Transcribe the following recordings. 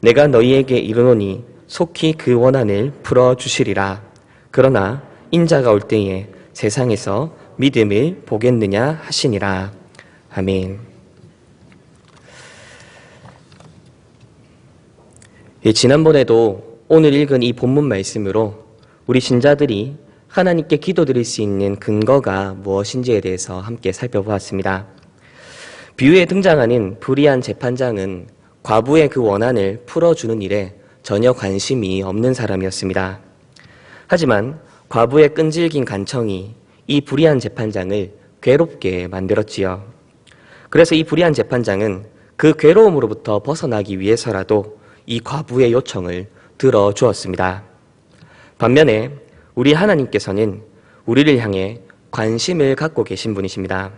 내가 너희에게 이르노니 속히 그 원한을 풀어 주시리라. 그러나 인자가 올 때에 세상에서 믿음을 보겠느냐 하시니라. 아멘. 예, 지난번에도 오늘 읽은 이 본문 말씀으로 우리 신자들이 하나님께 기도드릴 수 있는 근거가 무엇인지에 대해서 함께 살펴보았습니다. 비유에 등장하는 불의한 재판장은 과부의 그 원한을 풀어주는 일에 전혀 관심이 없는 사람이었습니다. 하지만 과부의 끈질긴 간청이 이 불의한 재판장을 괴롭게 만들었지요. 그래서 이 불의한 재판장은 그 괴로움으로부터 벗어나기 위해서라도 이 과부의 요청을 들어주었습니다. 반면에 우리 하나님께서는 우리를 향해 관심을 갖고 계신 분이십니다.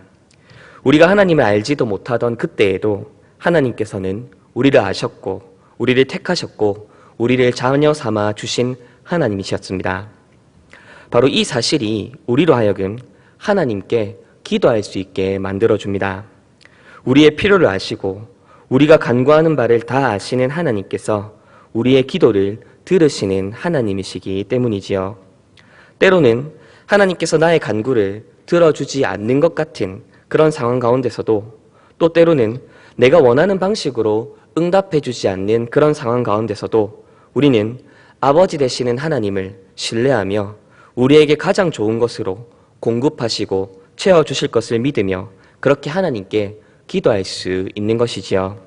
우리가 하나님을 알지도 못하던 그때에도 하나님께서는 우리를 아셨고, 우리를 택하셨고, 우리를 자녀 삼아 주신 하나님이셨습니다. 바로 이 사실이 우리로 하여금 하나님께 기도할 수 있게 만들어 줍니다. 우리의 필요를 아시고, 우리가 간구하는 바를 다 아시는 하나님께서 우리의 기도를 들으시는 하나님이시기 때문이지요. 때로는 하나님께서 나의 간구를 들어주지 않는 것 같은 그런 상황 가운데서도 또 때로는 내가 원하는 방식으로 응답해 주지 않는 그런 상황 가운데서도 우리는 아버지 되시는 하나님을 신뢰하며 우리에게 가장 좋은 것으로 공급하시고 채워 주실 것을 믿으며 그렇게 하나님께 기도할 수 있는 것이지요.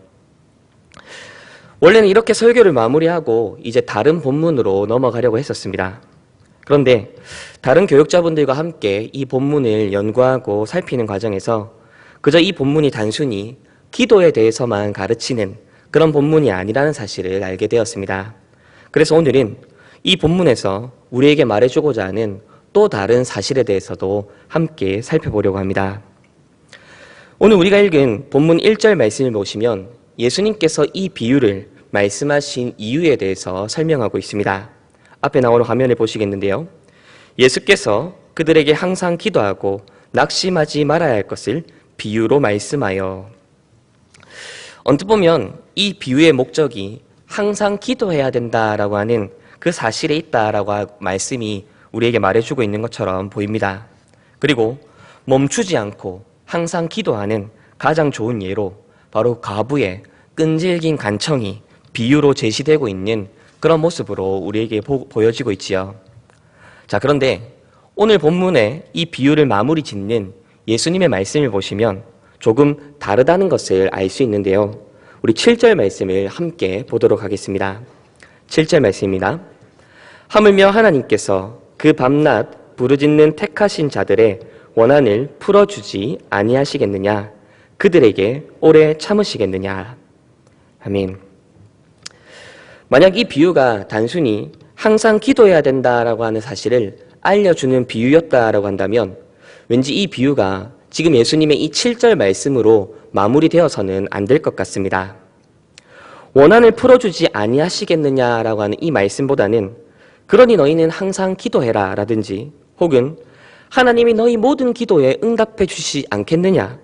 원래는 이렇게 설교를 마무리하고 이제 다른 본문으로 넘어가려고 했었습니다. 그런데 다른 교육자분들과 함께 이 본문을 연구하고 살피는 과정에서 그저 이 본문이 단순히 기도에 대해서만 가르치는 그런 본문이 아니라는 사실을 알게 되었습니다. 그래서 오늘은 이 본문에서 우리에게 말해주고자 하는 또 다른 사실에 대해서도 함께 살펴보려고 합니다. 오늘 우리가 읽은 본문 1절 말씀을 보시면 예수님께서 이 비유를 말씀하신 이유에 대해서 설명하고 있습니다. 앞에 나오는 화면을 보시겠는데요. 예수께서 그들에게 항상 기도하고 낙심하지 말아야 할 것을 비유로 말씀하여 언뜻 보면 이 비유의 목적이 항상 기도해야 된다라고 하는 그 사실에 있다라고 말씀이 우리에게 말해주고 있는 것처럼 보입니다. 그리고 멈추지 않고 항상 기도하는 가장 좋은 예로 바로 가부의 끈질긴 간청이 비유로 제시되고 있는 그런 모습으로 우리에게 보, 보여지고 있지요. 자, 그런데 오늘 본문에 이 비유를 마무리 짓는 예수님의 말씀을 보시면 조금 다르다는 것을 알 수 있는데요. 우리 7절 말씀을 함께 보도록 하겠습니다. 7절 말씀입니다. 하물며 하나님께서 그 밤낮 부르짖는 택하신 자들의 원한을 풀어주지 아니하시겠느냐? 그들에게 오래 참으시겠느냐? 아멘. 만약 이 비유가 단순히 항상 기도해야 된다라고 하는 사실을 알려주는 비유였다라고 한다면 왠지 이 비유가 지금 예수님의 이 7절 말씀으로 마무리되어서는 안 될 것 같습니다. 원한을 풀어주지 아니하시겠느냐라고 하는 이 말씀보다는 그러니 너희는 항상 기도해라 라든지 혹은 하나님이 너희 모든 기도에 응답해 주시지 않겠느냐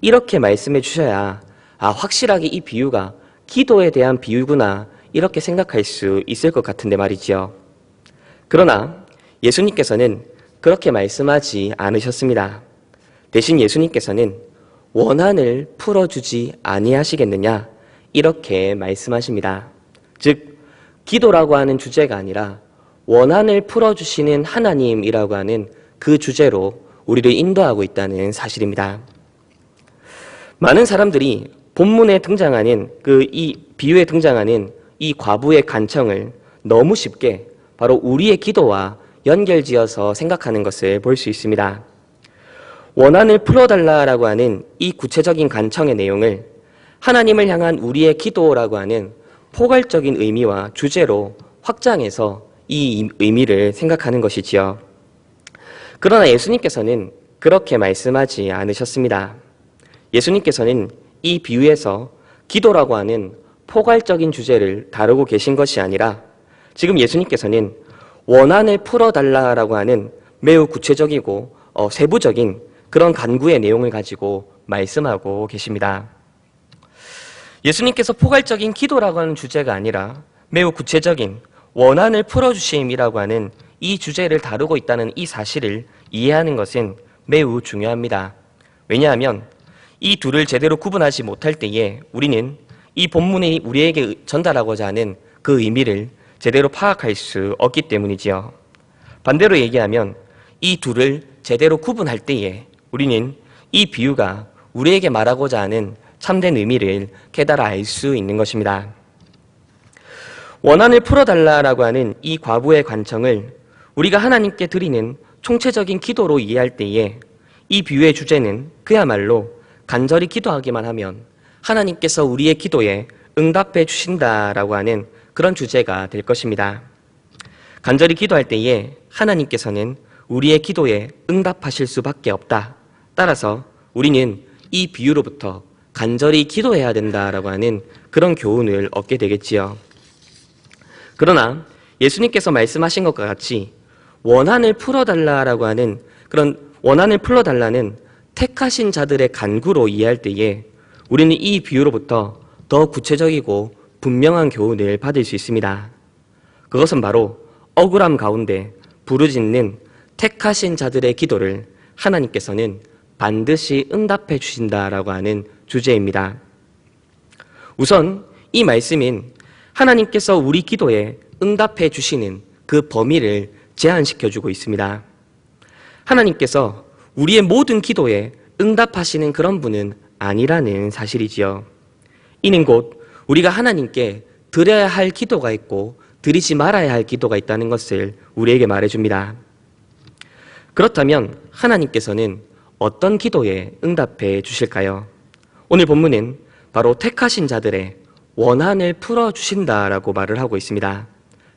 이렇게 말씀해 주셔야 아 확실하게 이 비유가 기도에 대한 비유구나 이렇게 생각할 수 있을 것 같은데 말이지요. 그러나 예수님께서는 그렇게 말씀하지 않으셨습니다. 대신 예수님께서는 원한을 풀어주지 아니하시겠느냐 이렇게 말씀하십니다. 즉 기도라고 하는 주제가 아니라 원한을 풀어주시는 하나님이라고 하는 그 주제로 우리를 인도하고 있다는 사실입니다. 많은 사람들이 본문에 등장하는 그 이 비유에 등장하는 이 과부의 간청을 너무 쉽게 바로 우리의 기도와 연결지어서 생각하는 것을 볼 수 있습니다. 원한을 풀어달라라고 하는 이 구체적인 간청의 내용을 하나님을 향한 우리의 기도라고 하는 포괄적인 의미와 주제로 확장해서 이 의미를 생각하는 것이지요. 그러나 예수님께서는 그렇게 말씀하지 않으셨습니다. 예수님께서는 이 비유에서 기도라고 하는 포괄적인 주제를 다루고 계신 것이 아니라 지금 예수님께서는 원한을 풀어달라라고 하는 매우 구체적이고 어, 세부적인 그런 간구의 내용을 가지고 말씀하고 계십니다. 예수님께서 포괄적인 기도라고 하는 주제가 아니라 매우 구체적인 원한을 풀어주심이라고 하는 이 주제를 다루고 있다는 이 사실을 이해하는 것은 매우 중요합니다. 왜냐하면 이 둘을 제대로 구분하지 못할 때에 우리는 이 본문이 우리에게 전달하고자 하는 그 의미를 제대로 파악할 수 없기 때문이지요. 반대로 얘기하면 이 둘을 제대로 구분할 때에 우리는 이 비유가 우리에게 말하고자 하는 참된 의미를 깨달아 알 수 있는 것입니다. 원한을 풀어달라라고 하는 이 과부의 관청을 우리가 하나님께 드리는 총체적인 기도로 이해할 때에 이 비유의 주제는 그야말로 간절히 기도하기만 하면 하나님께서 우리의 기도에 응답해 주신다라고 하는 그런 주제가 될 것입니다. 간절히 기도할 때에 하나님께서는 우리의 기도에 응답하실 수밖에 없다. 따라서 우리는 이 비유로부터 간절히 기도해야 된다라고 하는 그런 교훈을 얻게 되겠지요. 그러나 예수님께서 말씀하신 것과 같이 원한을 풀어달라라고 하는 그런 원한을 풀어달라는 택하신 자들의 간구로 이해할 때에 우리는 이 비유로부터 더 구체적이고 분명한 교훈을 받을 수 있습니다. 그것은 바로 억울함 가운데 부르짖는 택하신 자들의 기도를 하나님께서는 반드시 응답해 주신다라고 하는 주제입니다. 우선 이 말씀인 하나님께서 우리 기도에 응답해 주시는 그 범위를 제한시켜 주고 있습니다. 하나님께서 우리의 모든 기도에 응답하시는 그런 분은 아니라는 사실이지요. 이는 곧 우리가 하나님께 드려야 할 기도가 있고 드리지 말아야 할 기도가 있다는 것을 우리에게 말해줍니다. 그렇다면 하나님께서는 어떤 기도에 응답해 주실까요? 오늘 본문은 바로 택하신 자들의 원한을 풀어 주신다라고 말을 하고 있습니다.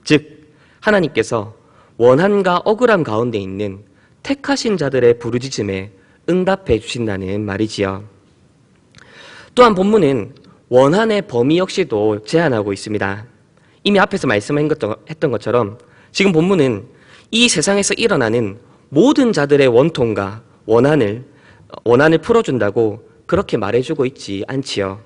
즉 하나님께서 원한과 억울함 가운데 있는 택하신 자들의 부르짖음에 응답해 주신다는 말이지요. 또한 본문은 원한의 범위 역시도 제한하고 있습니다. 이미 앞에서 말씀했던 것처럼 지금 본문은 이 세상에서 일어나는 모든 자들의 원통과 원한을 원한을 풀어준다고 그렇게 말해주고 있지 않지요.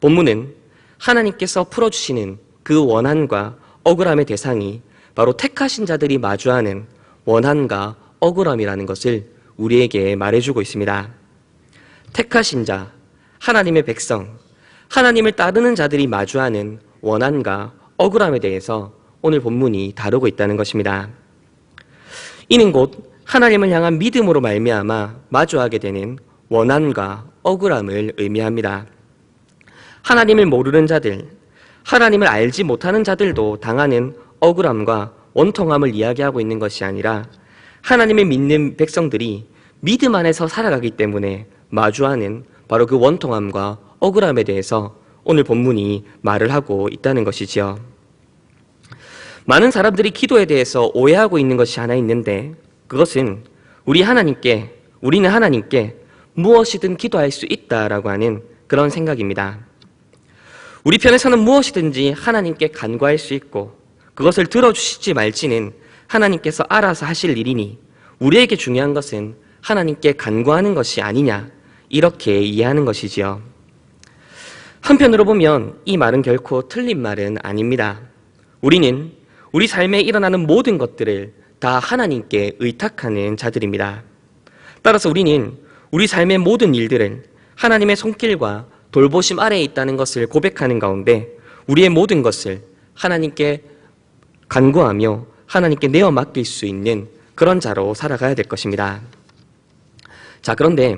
본문은 하나님께서 풀어주시는 그 원한과 억울함의 대상이 바로 택하신 자들이 마주하는 원한과 억울함이라는 것을 우리에게 말해주고 있습니다. 택하신 자, 하나님의 백성, 하나님을 따르는 자들이 마주하는 원한과 억울함에 대해서 오늘 본문이 다루고 있다는 것입니다. 이는 곧 하나님을 향한 믿음으로 말미암아 마주하게 되는 원한과 억울함을 의미합니다. 하나님을 모르는 자들, 하나님을 알지 못하는 자들도 당하는 억울함과 원통함을 이야기하고 있는 것이 아니라 하나님을 믿는 백성들이 믿음 안에서 살아가기 때문에 마주하는 바로 그 원통함과 억울함에 대해서 오늘 본문이 말을 하고 있다는 것이지요. 많은 사람들이 기도에 대해서 오해하고 있는 것이 하나 있는데 그것은 우리 하나님께 우리는 하나님께 무엇이든 기도할 수 있다라고 하는 그런 생각입니다. 우리 편에서는 무엇이든지 하나님께 간구할 수 있고 그것을 들어주시지 말지는 하나님께서 알아서 하실 일이니 우리에게 중요한 것은 하나님께 간구하는 것이 아니냐 이렇게 이해하는 것이지요. 한편으로 보면 이 말은 결코 틀린 말은 아닙니다. 우리는 우리 삶에 일어나는 모든 것들을 다 하나님께 의탁하는 자들입니다. 따라서 우리는 우리 삶의 모든 일들을 하나님의 손길과 돌보심 아래에 있다는 것을 고백하는 가운데 우리의 모든 것을 하나님께 간구하며 하나님께 내어 맡길 수 있는 그런 자로 살아가야 될 것입니다. 자, 그런데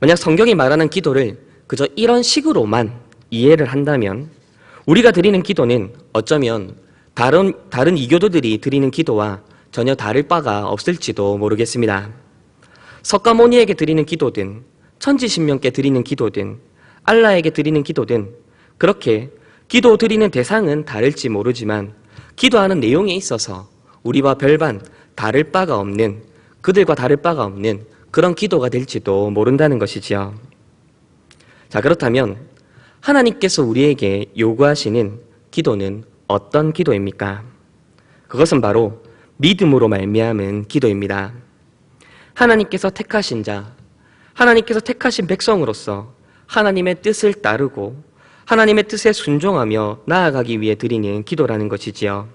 만약 성경이 말하는 기도를 그저 이런 식으로만 이해를 한다면 우리가 드리는 기도는 어쩌면 다른, 다른 이교도들이 드리는 기도와 전혀 다를 바가 없을지도 모르겠습니다. 석가모니에게 드리는 기도든 천지신명께 드리는 기도든 알라에게 드리는 기도든 그렇게 기도 드리는 대상은 다를지 모르지만 기도하는 내용에 있어서 우리와 별반 다를 바가 없는 그들과 다를 바가 없는 그런 기도가 될지도 모른다는 것이지요. 자, 그렇다면 하나님께서 우리에게 요구하시는 기도는 어떤 기도입니까? 그것은 바로 믿음으로 말미암은 기도입니다. 하나님께서 택하신 자, 하나님께서 택하신 백성으로서 하나님의 뜻을 따르고 하나님의 뜻에 순종하며 나아가기 위해 드리는 기도라는 것이지요.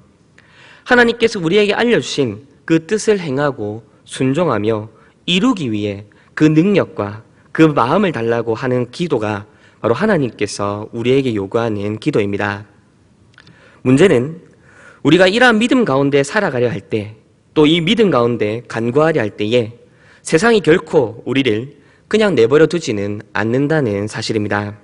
하나님께서 우리에게 알려주신 그 뜻을 행하고 순종하며 이루기 위해 그 능력과 그 마음을 달라고 하는 기도가 바로 하나님께서 우리에게 요구하는 기도입니다. 문제는 우리가 이러한 믿음 가운데 살아가려 할 때, 또 이 믿음 가운데 간구하려 할 때에 세상이 결코 우리를 그냥 내버려 두지는 않는다는 사실입니다.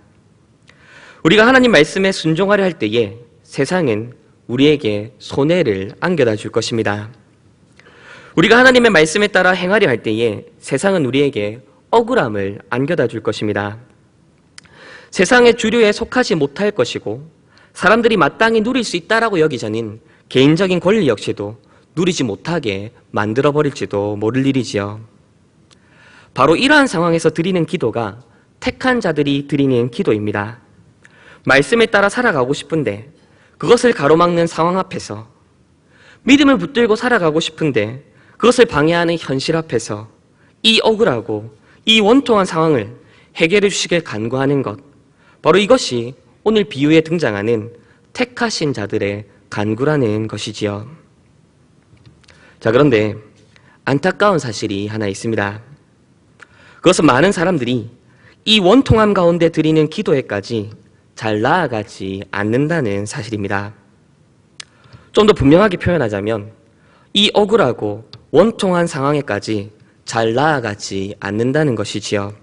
우리가 하나님 말씀에 순종하려 할 때에 세상은 우리에게 손해를 안겨다 줄 것입니다. 우리가 하나님의 말씀에 따라 행하려 할 때에 세상은 우리에게 억울함을 안겨다 줄 것입니다. 세상의 주류에 속하지 못할 것이고 사람들이 마땅히 누릴 수 있다라고 여기자는 개인적인 권리 역시도 누리지 못하게 만들어 버릴지도 모를 일이지요. 바로 이러한 상황에서 드리는 기도가 택한 자들이 드리는 기도입니다. 말씀에 따라 살아가고 싶은데 그것을 가로막는 상황 앞에서 믿음을 붙들고 살아가고 싶은데 그것을 방해하는 현실 앞에서 이 억울하고 이 원통한 상황을 해결해 주시길 간구하는 것. 바로 이것이 오늘 비유에 등장하는 택하신 자들의 간구라는 것이지요. 자, 그런데 안타까운 사실이 하나 있습니다. 그것은 많은 사람들이 이 원통함 가운데 드리는 기도에까지 잘 나아가지 않는다는 사실입니다. 좀 더 분명하게 표현하자면 이 억울하고 원통한 상황에까지 잘 나아가지 않는다는 것이지요.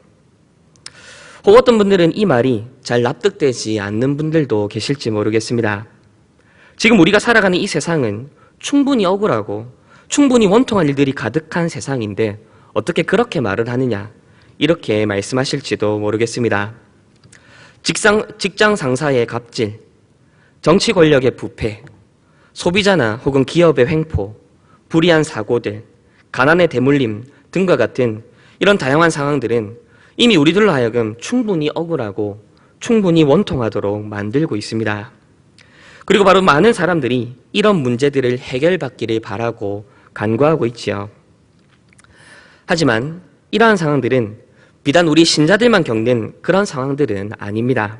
혹 어떤 분들은 이 말이 잘 납득되지 않는 분들도 계실지 모르겠습니다. 지금 우리가 살아가는 이 세상은 충분히 억울하고 충분히 원통한 일들이 가득한 세상인데 어떻게 그렇게 말을 하느냐 이렇게 말씀하실지도 모르겠습니다. 직장, 직장 상사의 갑질, 정치 권력의 부패, 소비자나 혹은 기업의 횡포, 불이한 사고들, 가난의 대물림 등과 같은 이런 다양한 상황들은 이미 우리들로 하여금 충분히 억울하고 충분히 원통하도록 만들고 있습니다. 그리고 바로 많은 사람들이 이런 문제들을 해결받기를 바라고 간구하고 있지요. 하지만 이러한 상황들은 비단 우리 신자들만 겪는 그런 상황들은 아닙니다.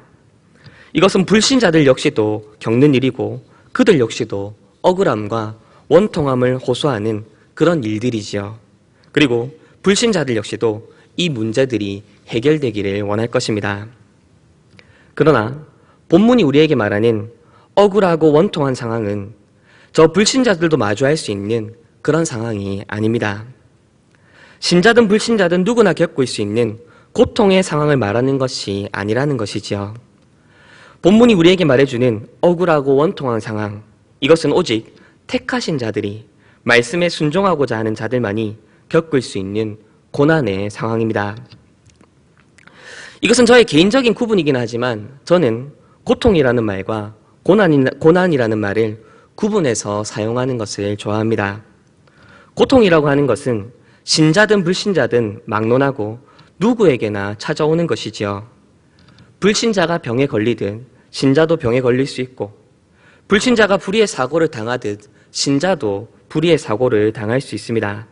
이것은 불신자들 역시도 겪는 일이고 그들 역시도 억울함과 원통함을 호소하는 그런 일들이지요. 그리고 불신자들 역시도 이 문제들이 해결되기를 원할 것입니다. 그러나 본문이 우리에게 말하는 억울하고 원통한 상황은 저 불신자들도 마주할 수 있는 그런 상황이 아닙니다. 신자든 불신자든 누구나 겪을 수 있는 고통의 상황을 말하는 것이 아니라는 것이지요. 본문이 우리에게 말해주는 억울하고 원통한 상황, 이것은 오직 택하신 자들이 말씀에 순종하고자 하는 자들만이 겪을 수 있는 고난의 상황입니다. 이것은 저의 개인적인 구분이긴 하지만 저는 고통이라는 말과 고난이, 고난이라는 말을 구분해서 사용하는 것을 좋아합니다. 고통이라고 하는 것은 신자든 불신자든 막론하고 누구에게나 찾아오는 것이지요. 불신자가 병에 걸리든 신자도 병에 걸릴 수 있고 불신자가 불의의 사고를 당하듯 신자도 불의의 사고를 당할 수 있습니다.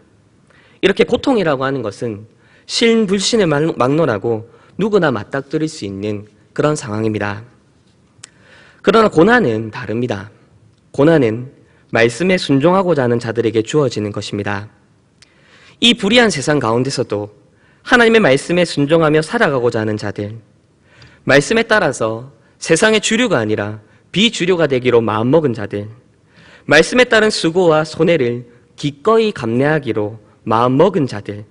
이렇게 고통이라고 하는 것은 신, 불신을 막론하고 누구나 맞닥뜨릴 수 있는 그런 상황입니다. 그러나 고난은 다릅니다. 고난은 말씀에 순종하고자 하는 자들에게 주어지는 것입니다. 이 불의한 세상 가운데서도 하나님의 말씀에 순종하며 살아가고자 하는 자들, 말씀에 따라서 세상의 주류가 아니라 비주류가 되기로 마음먹은 자들, 말씀에 따른 수고와 손해를 기꺼이 감내하기로 마음먹은 자들,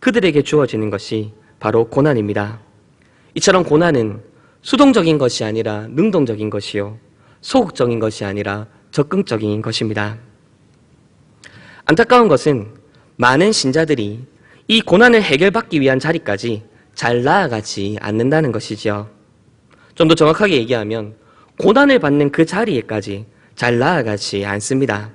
그들에게 주어지는 것이 바로 고난입니다. 이처럼 고난은 수동적인 것이 아니라 능동적인 것이요. 소극적인 것이 아니라 적극적인 것입니다. 안타까운 것은 많은 신자들이 이 고난을 해결받기 위한 자리까지 잘 나아가지 않는다는 것이지요. 좀 더 정확하게 얘기하면 고난을 받는 그 자리에까지 잘 나아가지 않습니다.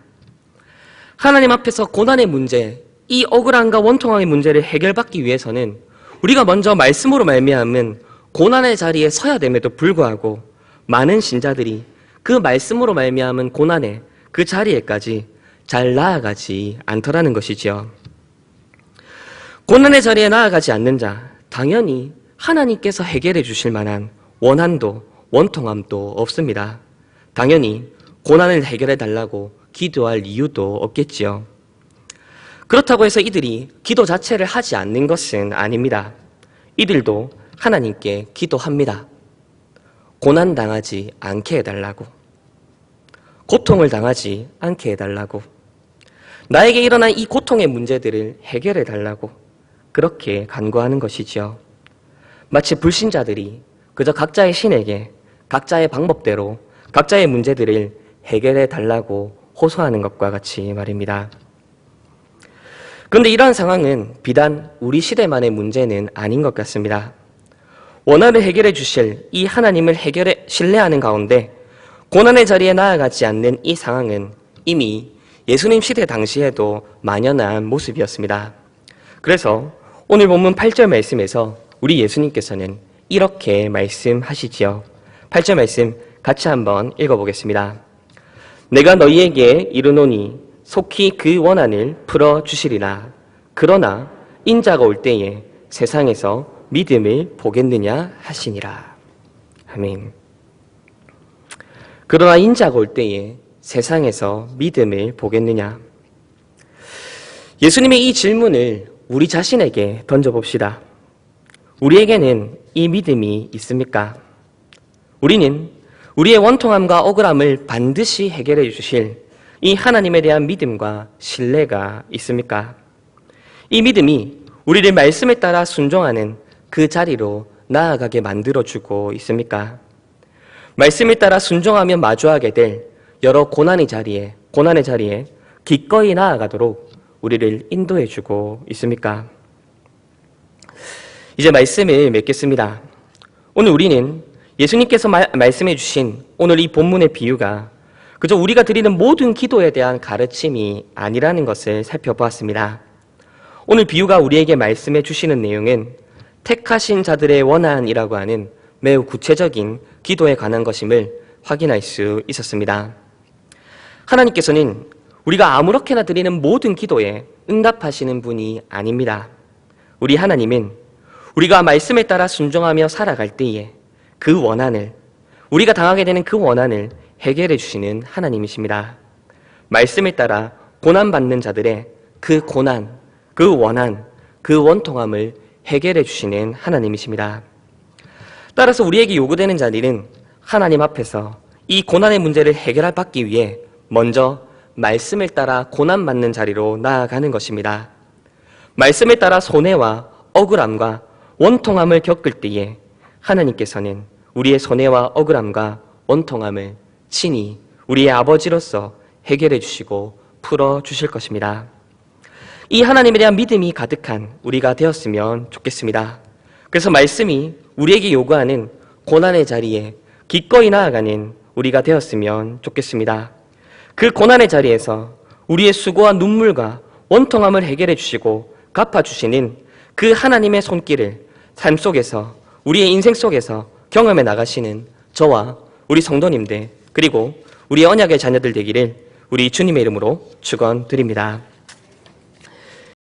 하나님 앞에서 고난의 문제, 이 억울함과 원통함의 문제를 해결받기 위해서는 우리가 먼저 말씀으로 말미암은 고난의 자리에 서야 됨에도 불구하고 많은 신자들이 그 말씀으로 말미암은 고난의 그 자리에까지 잘 나아가지 않더라는 것이지요. 고난의 자리에 나아가지 않는 자, 당연히 하나님께서 해결해 주실 만한 원한도 원통함도 없습니다. 당연히 고난을 해결해 달라고 기도할 이유도 없겠지요. 그렇다고 해서 이들이 기도 자체를 하지 않는 것은 아닙니다. 이들도 하나님께 기도합니다. 고난 당하지 않게 해달라고. 고통을 당하지 않게 해달라고. 나에게 일어난 이 고통의 문제들을 해결해 달라고. 그렇게 간구하는 것이지요. 마치 불신자들이 그저 각자의 신에게 각자의 방법대로 각자의 문제들을 해결해 달라고 호소하는 것과 같이 말입니다. 그런데 이러한 상황은 비단 우리 시대만의 문제는 아닌 것 같습니다. 원한을 해결해 주실 이 하나님을 해결해 신뢰하는 가운데 고난의 자리에 나아가지 않는 이 상황은 이미 예수님 시대 당시에도 만연한 모습이었습니다. 그래서 오늘 본문 8절 말씀에서 우리 예수님께서는 이렇게 말씀하시지요. 8절 말씀 같이 한번 읽어보겠습니다. 내가 너희에게 이르노니 속히 그 원한을 풀어 주시리라. 그러나 인자가 올 때에 세상에서 믿음을 보겠느냐 하시니라. 아멘. 그러나 인자가 올 때에 세상에서 믿음을 보겠느냐. 예수님의 이 질문을 우리 자신에게 던져봅시다. 우리에게는 이 믿음이 있습니까? 우리는 우리의 원통함과 억울함을 반드시 해결해 주실 이 하나님에 대한 믿음과 신뢰가 있습니까? 이 믿음이 우리를 말씀에 따라 순종하는 그 자리로 나아가게 만들어주고 있습니까? 말씀에 따라 순종하며 마주하게 될 여러 고난의 자리에, 고난의 자리에 기꺼이 나아가도록 우리를 인도해주고 있습니까? 이제 말씀을 맺겠습니다. 오늘 우리는 예수님께서 말, 말씀해 주신 오늘 이 본문의 비유가 그저 우리가 드리는 모든 기도에 대한 가르침이 아니라는 것을 살펴보았습니다. 오늘 비유가 우리에게 말씀해 주시는 내용은 택하신 자들의 원한이라고 하는 매우 구체적인 기도에 관한 것임을 확인할 수 있었습니다. 하나님께서는 우리가 아무렇게나 드리는 모든 기도에 응답하시는 분이 아닙니다. 우리 하나님은 우리가 말씀에 따라 순종하며 살아갈 때에 그 원한을 우리가 당하게 되는 그 원한을 해결해 주시는 하나님이십니다. 말씀에 따라 고난 받는 자들의 그 고난, 그 원한, 그 원통함을 해결해 주시는 하나님이십니다. 따라서 우리에게 요구되는 자리는 하나님 앞에서 이 고난의 문제를 해결할 받기 위해 먼저 말씀을 따라 고난받는 자리로 나아가는 것입니다. 말씀에 따라 손해와 억울함과 원통함을 겪을 때에 하나님께서는 우리의 손해와 억울함과 원통함을 친히 우리의 아버지로서 해결해 주시고 풀어 주실 것입니다. 이 하나님에 대한 믿음이 가득한 우리가 되었으면 좋겠습니다. 그래서 말씀이 우리에게 요구하는 고난의 자리에 기꺼이 나아가는 우리가 되었으면 좋겠습니다. 그 고난의 자리에서 우리의 수고와 눈물과 원통함을 해결해 주시고 갚아 주시는 그 하나님의 손길을 삶 속에서 우리의 인생 속에서 경험해 나가시는 저와 우리 성도님들 그리고 우리 언약의 자녀들 되기를 우리 주님의 이름으로 축원드립니다.